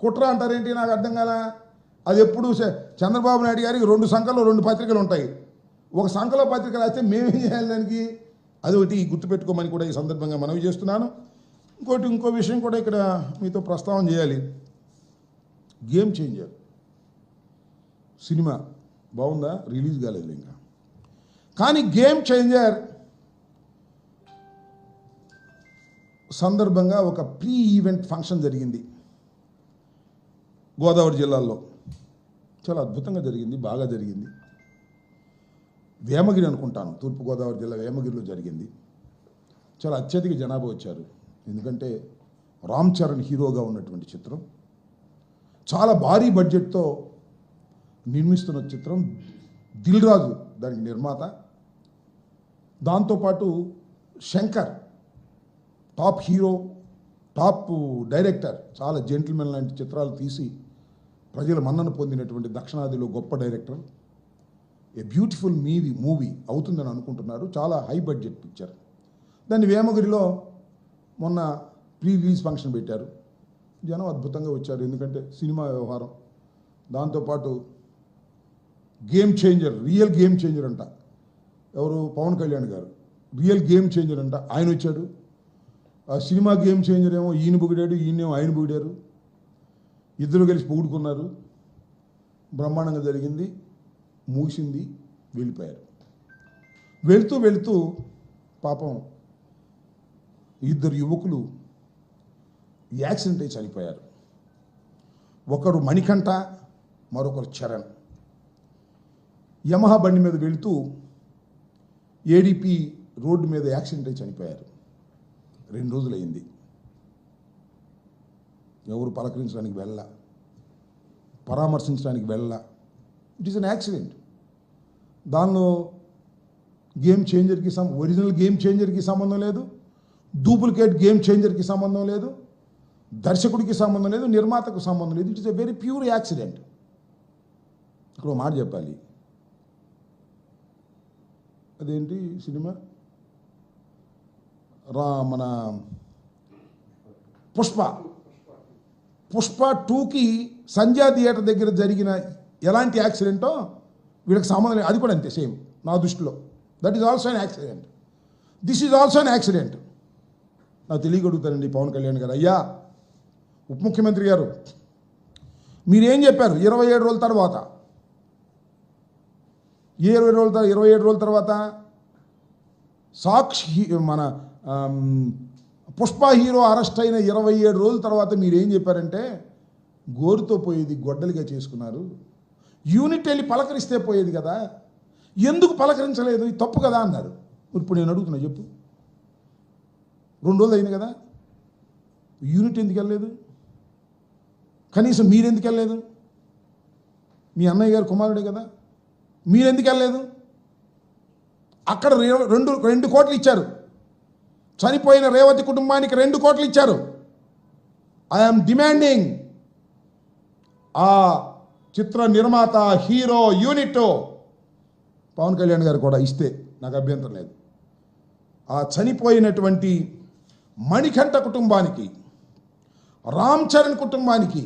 కుట్ర అంటారేంటి? నాకు అర్థం కాల? అది ఎప్పుడు చంద్రబాబు నాయుడు గారికి రెండు సంఖలో రెండు పత్రికలు ఉంటాయి. ఒక సంఖలో పత్రిక రాస్తే మేమేం చేయాలి దానికి? అది ఒకటి గుర్తుపెట్టుకోమని కూడా ఈ సందర్భంగా మనవి చేస్తున్నాను. ఇంకోటి ఇంకో విషయం కూడా ఇక్కడ మీతో ప్రస్తావన చేయాలి. Game changer. సినిమా. బాగుందా? రిలీజ్ కాలేదు ఇంకా. కానీ గేమ్ చేంజర్ సందర్భంగా ఒక ప్రీ ఈవెంట్ ఫంక్షన్ జరిగింది. గోదావరి జిల్లాలో చాలా అద్భుతంగా జరిగింది బాగా జరిగింది. వేమగిరి అనుకుంటాను తూర్పుగోదావరి జిల్లా వేమగిరిలో జరిగింది. చాలా అత్యధిక జనాభా వచ్చారు. ఎందుకంటే రామ్ చరణ్ హీరోగా ఉన్నటువంటి చిత్రం చాలా భారీ బడ్జెట్తో నిర్మిస్తున్న చిత్రం దిల్ రాజు దానికి నిర్మాత. దాంతోపాటు Shankar top hero top director చాలా జెంటిల్మెన్ లాంటి చిత్రాలు తీసి ప్రజల మన్నన పొందినటువంటి దక్షిణాదిలో గొప్ప director. A beautiful movie movie అవుతుందని అనుకుంటున్నారు. చాలా హై బడ్జెట్ పిక్చర్. దాన్ని వేమగిరిలో మొన్న ప్రీ రిలీజ్ ఫంక్షన్ పెట్టారు. జనం అద్భుతంగా వచ్చారు. ఎందుకంటే సినిమా వ్యవహారం. దాంతోపాటు game changer real game changer అంట. ఎవరు? పవన్ కళ్యాణ్ గారు. రియల్ గేమ్ చేంజర్ అంట. ఆయన వచ్చాడు. ఆ సినిమా గేమ్ చేంజర్ ఏమో ఈయన బుగిడాడు ఈయనేమో ఆయన బుగిడారు. ఇద్దరు కలిసి పొగుడుకున్నారు. బ్రహ్మాండంగా జరిగింది. ముగిసింది. వెళ్ళిపోయారు. వెళుతూ వెళుతూ పాపం ఇద్దరు యువకులు యాక్సిడెంట్ అయి చనిపోయారు. ఒకరు మణికంఠ మరొకరు చరణ్. యమహా బండి మీద వెళుతూ ఏడిపి రోడ్డు మీద యాక్సిడెంట్ అయి చనిపోయారు. రెండు రోజులైంది. ఎవరు పలకరించడానికి వెళ్ళ పరామర్శించడానికి వెళ్ళ. ఇట్ ఈస్ అన్ యాక్సిడెంట్ దానిలో గేమ్ చేంజర్కి సం ఒరిజినల్ గేమ్ చేంజర్కి సంబంధం లేదు డూప్లికేట్ గేమ్ చేంజర్కి సంబంధం లేదు దర్శకుడికి సంబంధం లేదు నిర్మాతకు సంబంధం లేదు. It is a very pure accident ఇక్కడ మాట చెప్పాలి. అదేంటి సినిమా? రా మన పుష్ప. పుష్ప టూకి సంధ్యా థియేటర్ దగ్గర జరిగిన ఎలాంటి యాక్సిడెంటో వీళ్ళకి సంబంధం లేదు. అది కూడా అంతే సేమ్ నా దృష్టిలో. That is also an accident this is also an accident నాకు తెలియగలుగుతానండి పవన్ కళ్యాణ్ గారు. అయ్యా ఉప ముఖ్యమంత్రి గారు మీరేం చెప్పారు? ఇరవై ఏడు రోజుల తర్వాత. ఏ ఇరవై రోజుల తర్వాత? ఇరవై ఏడు రోజుల తర్వాత సాక్షి మన పుష్ప హీరో అరెస్ట్ అయిన ఇరవై ఏడు రోజుల తర్వాత మీరు ఏం చెప్పారంటే గోరుతో పోయేది గొడ్డలిగా చేసుకున్నారు. యూనిట్ వెళ్ళి పలకరిస్తే పోయేది కదా. ఎందుకు పలకరించలేదు? ఇది తప్పు కదా అన్నారు. ఇప్పుడు నేను అడుగుతున్నా చెప్పు. రెండు రోజులు అయింది కదా. యూనిట్ ఎందుకు వెళ్ళలేదు? కనీసం మీరెందుకు వెళ్ళలేదు? మీ అన్నయ్య గారు కుమారుడే కదా. మీరెందుకు వెళ్ళలేదు? అక్కడ రెండు రెండు కోట్లు ఇచ్చారు. చనిపోయిన రేవతి కుటుంబానికి రెండు కోట్లు ఇచ్చారు. ఐఎమ్ డిమాండింగ్ ఆ చిత్ర నిర్మాత హీరో యూనిట్ పవన్ కళ్యాణ్ గారు కూడా ఇస్తే. నాకు అభ్యంతరం లేదు. ఆ చనిపోయినటువంటి మణికంఠ కుటుంబానికి రామ్ చరణ్ కుటుంబానికి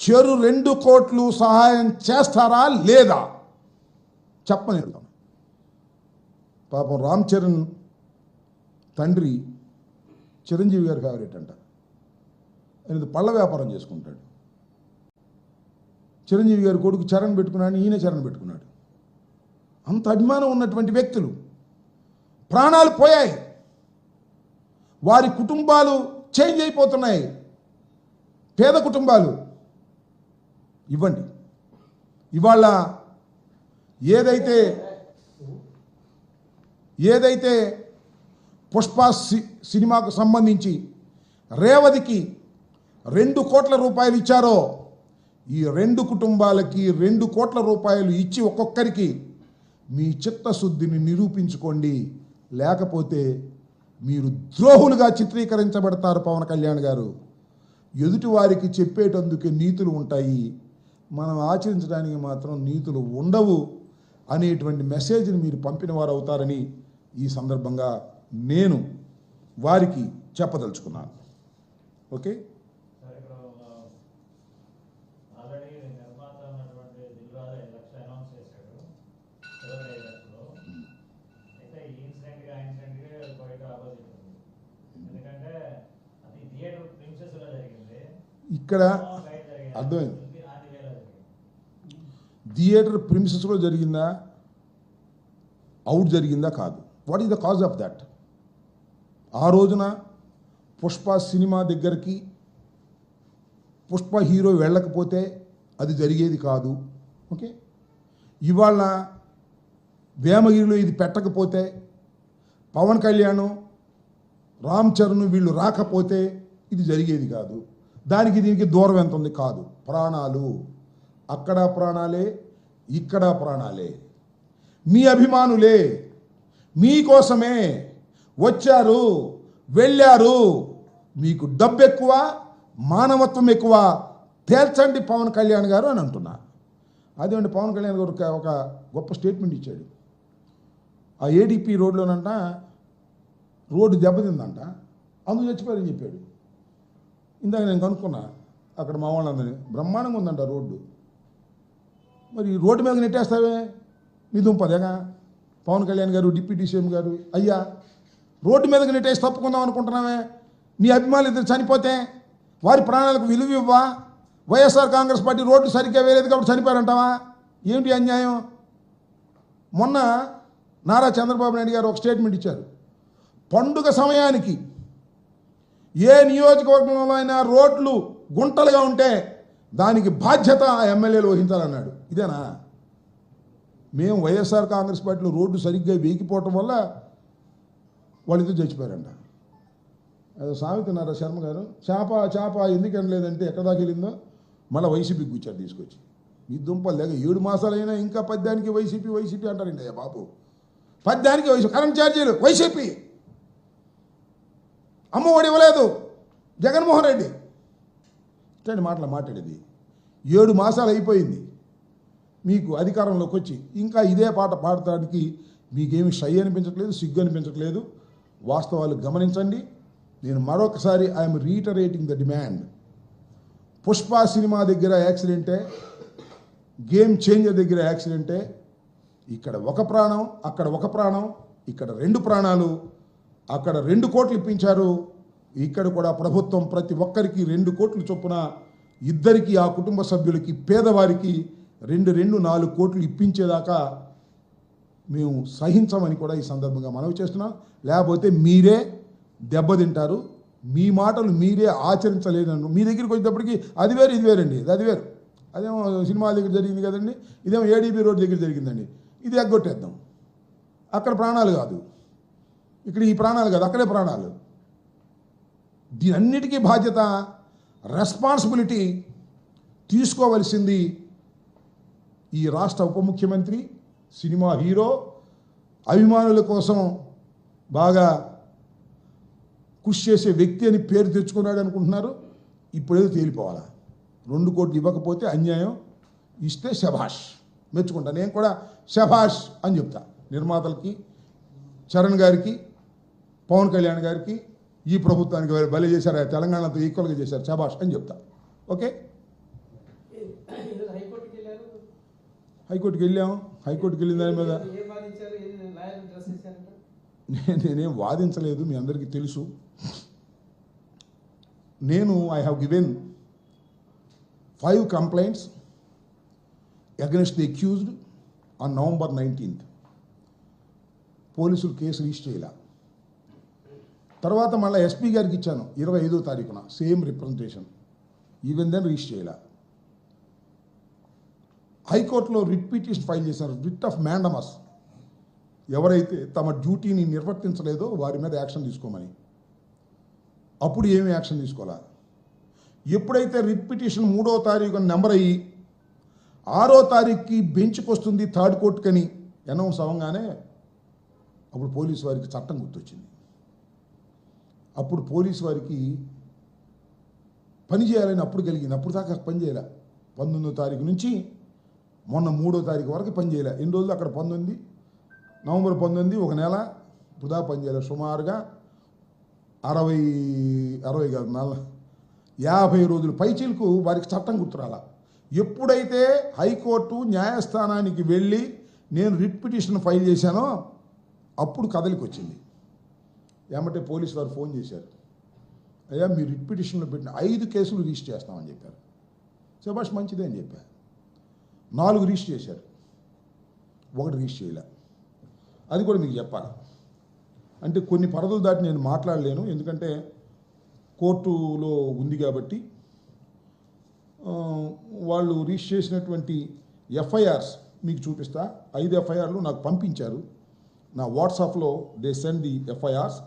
చెరు రెండు కోట్లు సహాయం చేస్తారా లేదా? చెప్పని పాపం రామ్ చరణ్ తండ్రి చిరంజీవి గారి ఫేవరెట్ అంట. ఆయన పళ్ళ వ్యాపారం చేసుకుంటాడు. చిరంజీవి గారి కొడుకు చరణ్ పెట్టుకున్నాడు ఈయన చరణ్ పెట్టుకున్నాడు. అంత అభిమానం ఉన్నటువంటి వ్యక్తులు. ప్రాణాలు పోయాయి. వారి కుటుంబాలు చేంజ్ అయిపోతున్నాయి. పేద కుటుంబాలు. ఇవ్వండి. ఇవాళ ఏదైతే ఏదైతే పుష్ప సి- సినిమాకు సంబంధించి రేవతికి రెండు కోట్ల రూపాయలు ఇచ్చారో ఈ రెండు కుటుంబాలకి రెండు కోట్ల రూపాయలు ఇచ్చి ఒక్కొక్కరికి మీ చిత్తశుద్ధిని నిరూపించుకోండి. లేకపోతే మీరు ద్రోహులుగా చిత్రీకరించబడతారు పవన్ కళ్యాణ్ గారు. ఎదుటి వారికి చెప్పేటందుకే నీతులు ఉంటాయి. మనం ఆచరించడానికి మాత్రం నీతులు ఉండవు అనేటువంటి మెసేజ్ని మీరు పంపిన వారు అవుతారని ఈ సందర్భంగా నేను వారికి చెప్పదలుచుకున్నాను. ఓకే? ఇక్కడ అర్థమైంది. థియేటర్ ప్రిమిసెస్లో జరిగిందా. అవుట్ జరిగిందా కాదు. What is the cause of that ఆ రోజున పుష్ప సినిమా దగ్గరికి పుష్ప హీరో వెళ్ళకపోతే అది జరిగేది కాదు. ఓకే? ఇవాళ వేమగిరిలో ఇది పెట్టకపోతే పవన్ కళ్యాణ్ రామ్ చరణ్ వీళ్ళు రాకపోతే ఇది జరిగేది కాదు. దానికి దీనికి దూరం ఎంత ఉంది? కాదు. ప్రాణాలు. అక్కడ ప్రాణాలే ఇక్కడ ప్రాణాలే. మీ అభిమానులే మీకోసమే వచ్చారు వెళ్ళారు. మీకు డబ్బు ఎక్కువ మానవత్వం ఎక్కువ తేల్చండి పవన్ కళ్యాణ్ గారు అని అంటున్నారు అదేమంటే పవన్ కళ్యాణ్ గారు ఒక- గొప్ప స్టేట్మెంట్ ఇచ్చాడు. ఆ ఏడీపీ రోడ్లోనంట రోడ్డు దెబ్బతిందంట. అందుకు చచ్చిపోయారని చెప్పాడు. ఇందాక నేను కనుక్కున్నా అక్కడ మా వాళ్ళందరినీ బ్రహ్మాండంగా ఉందంట రోడ్డు. మరి రోడ్డు మీద నెట్టేస్తావే? మీ దుంపదేగా? పవన్ కళ్యాణ్ గారు డిప్యూటీ సీఎం గారు అయ్యా రోడ్డు మీదకి నెట్టేసి తప్పుకుందాం అనుకుంటున్నామే నీ అభిమానులు ఇద్దరు చనిపోతే వారి ప్రాణాలకు విలువ ఇవ్వా వైఎస్ఆర్ కాంగ్రెస్ పార్టీ రోడ్డు సరిగ్గా వేరేది కాబట్టి చనిపోయారంటావా? ఏమిటి అన్యాయం? మొన్న నారా చంద్రబాబు నాయుడు గారు ఒక స్టేట్మెంట్ ఇచ్చారు. పండుగ సమయానికి ఏ నియోజకవర్గంలో అయినా రోడ్లు గుంటలుగా ఉంటే దానికి బాధ్యత ఆ ఎమ్మెల్యేలు వహించాలన్నాడు. ఇదేనా? మేము వైఎస్ఆర్ కాంగ్రెస్ పార్టీలో రోడ్డు సరిగ్గా వేగిపోవటం వల్ల వాళ్ళిద్దరు చచ్చిపోయారంట. అదే సాగుతున్నారా శర్మ గారు చేప చేప ఎందుకు అనలేదంటే ఎక్కడ దాకా వెళ్ళిందో? మళ్ళీ వైసీపీకి కూర్చారు తీసుకొచ్చి. ఈ దుంపలు లేక ఏడు మాసాలైనా ఇంకా పద్యానికి వైసీపీ వైసీపీ అంటారండి అయ్యా బాబు. పద్యానికి వైసీపీ కరెంట్ ఛార్జీలు వైసీపీ. అమ్మఒడి ఇవ్వలేదు. జగన్మోహన్ రెడ్డి. ఇట్లాంటి మాటలు మాట్లాడేది. ఏడు మాసాలు అయిపోయింది. మీకు అధికారంలోకి వచ్చి ఇంకా ఇదే పాట పాడటానికి మీకేమి షై అనిపించట్లేదు సిగ్గు అనిపించట్లేదు. వాస్తవాలు గమనించండి. నేను మరొకసారి I'm reiterating the demand Pushpa cinema దగ్గర యాక్సిడెంటే గేమ్ చేంజర్ దగ్గర యాక్సిడెంటే ఇక్కడ ఒక ప్రాణం అక్కడ ఒక ప్రాణం ఇక్కడ రెండు ప్రాణాలు అక్కడ రెండు కోట్లు ఇప్పించారు. ఇక్కడ కూడా ప్రభుత్వం ప్రతి ఒక్కరికి రెండు కోట్లు చొప్పున ఇద్దరికి ఆ కుటుంబ సభ్యులకి పేదవారికి రెండు రెండు నాలుగు కోట్లు ఇప్పించేదాకా మేము సహించమని కూడా ఈ సందర్భంగా మనవి చేస్తున్నాం. లేకపోతే మీరే దెబ్బతింటారు మీ మాటలు మీరే ఆచరించలేదను మీ దగ్గరికి వచ్చేటప్పటికి అది వేరు ఇది వేరండి. అది వేరు. అదేమో సినిమాల దగ్గర జరిగింది కదండి. ఇదేమో ఏడీపీ రోడ్ దగ్గర జరిగిందండి. ఇది ఎగ్గొట్టేద్దాం. అక్కడ ప్రాణాలు కాదు. ఇక్కడ ఈ ప్రాణాలు కాదు. అక్కడే ప్రాణాలు. దీని అన్నిటికీ బాధ్యత రెస్పాన్సిబిలిటీ తీసుకోవలసింది ఈ రాష్ట్ర ఉప ముఖ్యమంత్రి సినిమా హీరో అభిమానుల కోసం బాగా కృషి చేసే వ్యక్తి అని పేరు తెచ్చుకున్నాడు అనుకుంటున్నారు. ఇప్పుడేదో తేలిపోవాలా? రెండు కోట్లు ఇవ్వకపోతే అన్యాయం. ఇస్తే శభాష్. మెచ్చుకుంటా. నేను కూడా శభాష్ అని చెప్తా. నిర్మాతలకి చరణ్ గారికి పవన్ కళ్యాణ్ గారికి ఈ ప్రభుత్వానికి వారు భలే చేశారు? తెలంగాణతో ఈక్వల్గా చేశారు శభాష్ అని చెప్తా. ఓకే? హైకోర్టుకి వెళ్ళారు? హైకోర్టుకి వెళ్ళాం హైకోర్టుకి వెళ్ళిన దాని మీద నేనేం వాదించలేదు మీ అందరికీ తెలుసు. నేను I have given five complaints against the accused on November nineteenth పోలీసులు కేసు రిజిస్టర్ చేయాల. తర్వాత మళ్ళీ ఎస్పీ గారికి ఇచ్చాను ఇరవై ఐదో తారీఖున same representation even then register చేయాల. హైకోర్టులో రిట్ పిటిషన్ ఫైల్ చేశారు. Writ of mandamus. ఎవరైతే తమ డ్యూటీని నిర్వర్తించలేదో వారి మీద యాక్షన్ తీసుకోమని. అప్పుడు ఏమి యాక్షన్ తీసుకోవాలా? ఎప్పుడైతే రిట్ పిటిషన్ మూడో తారీఖు నెంబర్ అయ్యి ఆరో తారీఖుకి బెంచ్కి వస్తుంది థర్డ్ కోర్టుకని అనౌన్స్ అవ్వగానే అప్పుడు పోలీసు వారికి చట్టం గుర్తొచ్చింది. అప్పుడు పోలీసు వారికి పని చేయాలని అప్పుడు కలిగింది. అప్పుడు దాకా పని చేయాల. పంతొమ్మిదో తారీఖు నుంచి మొన్న మూడో తారీఖు వరకు పనిచేయలే ఎన్ని రోజులు అక్కడ పంతొమ్మిది నవంబర్ పంతొమ్మిది ఒక నెల వృధా పనిచేయలే సుమారుగా అరవై అరవై కాదు నెల యాభై రోజులు. పైచీలకు వారికి చట్టం గుర్తురాల. ఎప్పుడైతే హైకోర్టు న్యాయస్థానానికి వెళ్ళి నేను రిట్ పిటిషన్ ఫైల్ చేశానో అప్పుడు కదలికి వచ్చింది ఏమంటే పోలీసు వారు ఫోన్ చేశారు. అయ్యా మీరు రిట్ పిటిషన్లో పెట్టిన ఐదు కేసులు రిజిస్టర్ చేస్తామని చెప్పారు. శభాష్ మంచిదే అని చెప్పారు. నాలుగు రిజిస్టర్ చేశారు. ఒకటి రిజిస్టర్ చేయలే. అది కూడా మీకు చెప్పాలి. అంటే కొన్ని పరదలు దాటి నేను మాట్లాడలేను. ఎందుకంటే కోర్టులో ఉంది కాబట్టి వాళ్ళు రిజిస్టర్ చేసినటువంటి ఎఫ్ఐఆర్స్ మీకు చూపిస్తా. ఐదు ఎఫ్ఐఆర్లు నాకు పంపించారు. నా వాట్సాప్లో దే సెండ్ ది ఎఫ్ఐఆర్స్.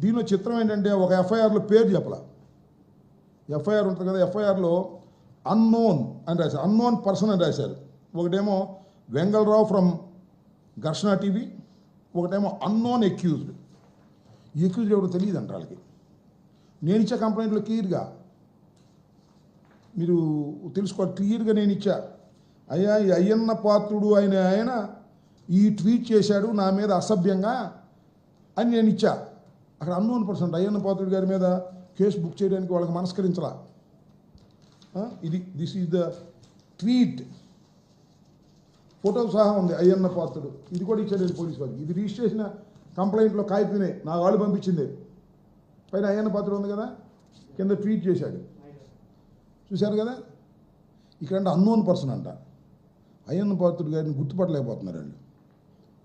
దీనిలో చిత్రం ఏంటంటే ఒక ఎఫ్ఐఆర్లో పేరు చెప్పలా. ఎఫ్ఐఆర్ ఉంటుంది కదా ఎఫ్ఐఆర్లో అన్నోన్ అని రాశారు. అన్నోన్ పర్సన్ అని రాశారు. ఒకటేమో వెంగళరావు ఫ్రమ్ ఘర్షణ టీవీ ఒకటేమో అన్నోన్ ఎక్యూజ్డ్ ఎక్యూజ్డ్ ఎవడో తెలియదు అంట వాళ్ళకి. నేను ఇచ్చే కంప్లైంట్లో క్లియర్గా మీరు తెలుసుకోవాలి. క్లియర్గా నేను ఇచ్చా. అయ్యా ఈ అయ్యన్న పాత్రుడు ఆయన ఆయన ఈ ట్వీట్ చేశాడు నా మీద అసభ్యంగా అని నేను ఇచ్చా. అక్కడ అన్నోన్ పర్సన్ అయ్యన్న పాత్రుడు గారి మీద కేసు బుక్ చేయడానికి వాళ్ళకి మనస్కరించలా. ఇది this is the tweet photo సహా ఉంది అయ్యన్న పాత్రుడు. ఇది కూడా ఇచ్చాడు పోలీస్ వారికి. ఇది రిజిస్టర్ చేసిన కంప్లైంట్లో కాగితమే నా వాళ్ళు పంపించింది. పైన అయ్యన్న పాత్రుడు ఉంది కదా కింద ట్వీట్ చేశాడు. చూశారు కదా? ఇక్కడ అంటే అన్నోన్ పర్సన్ అంట. అయ్యన్న పాత్రుడు గారిని గుర్తుపట్టలేకపోతున్నారు వాళ్ళు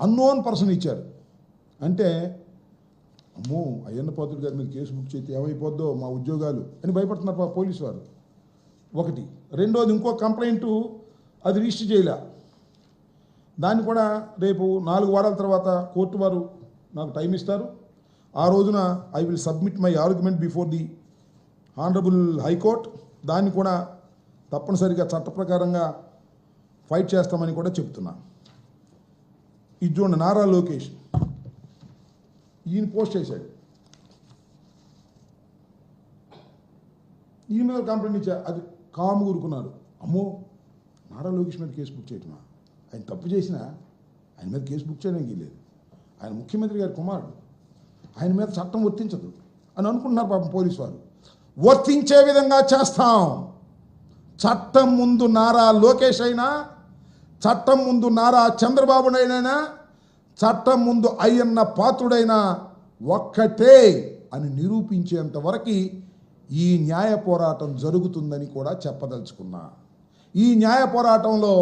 అన్నోన్ పర్సన్ ఇచ్చారు. అంటే అమ్మో అయ్యన్న పాత్రుడు గారి మీద కేసు బుక్ చేస్తే ఏమైపోద్దో మా ఉద్యోగాలు అని భయపడుతున్నారు పోలీసు వారు. ఒకటి. రెండోది ఇంకో కంప్లైంట్ అది రిజిస్టర్ చేయలే. దాన్ని కూడా రేపు నాలుగు వారాల తర్వాత కోర్టు వారు నాకు టైం ఇస్తారు. ఆ రోజున I will submit my argument before the honourable high court. దాన్ని కూడా తప్పనిసరిగా చట్ట ప్రకారంగా ఫైట్ చేస్తామని కూడా చెప్తున్నా. ఇది చూడండి నారా లోకేష్. ఈయన పోస్ట్ చేశాడు. ఈయన మీద కంప్లైంట్ ఇచ్చా అది కాము ఊరుకున్నారు. అమ్మో నారా లోకేష్ మీద కేసు బుక్ చేయటమా? ఆయన తప్పు చేసినా ఆయన మీద కేసు బుక్ చేయడానికి లేదు. ఆయన ముఖ్యమంత్రి గారి కుమారుడు. ఆయన మీద చట్టం వర్తించదు అని అనుకుంటున్నారు పాపం పోలీసు వారు. వర్తించే విధంగా చేస్తాం. చట్టం ముందు నారా లోకేష్ అయినా చట్టం ముందు నారా చంద్రబాబునైనా చట్టం ముందు అయ్యన్న పాత్రుడైనా ఒక్కటే అని నిరూపించేంత వరకు ఈ న్యాయ పోరాటం జరుగుతుందని కూడా చెప్పదలుచుకున్నా. ఈ న్యాయ పోరాటంలో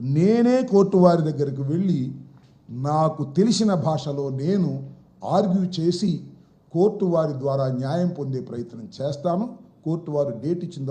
నేనే కోర్టు వారి దగ్గరికి వెళ్ళి నాకు తెలిసిన భాషలో నేను ఆర్గ్యూ చేసి కోర్టు వారి ద్వారా న్యాయం పొందే ప్రయత్నం చేస్తాను. కోర్టు వారు డేట్ ఇచ్చిందో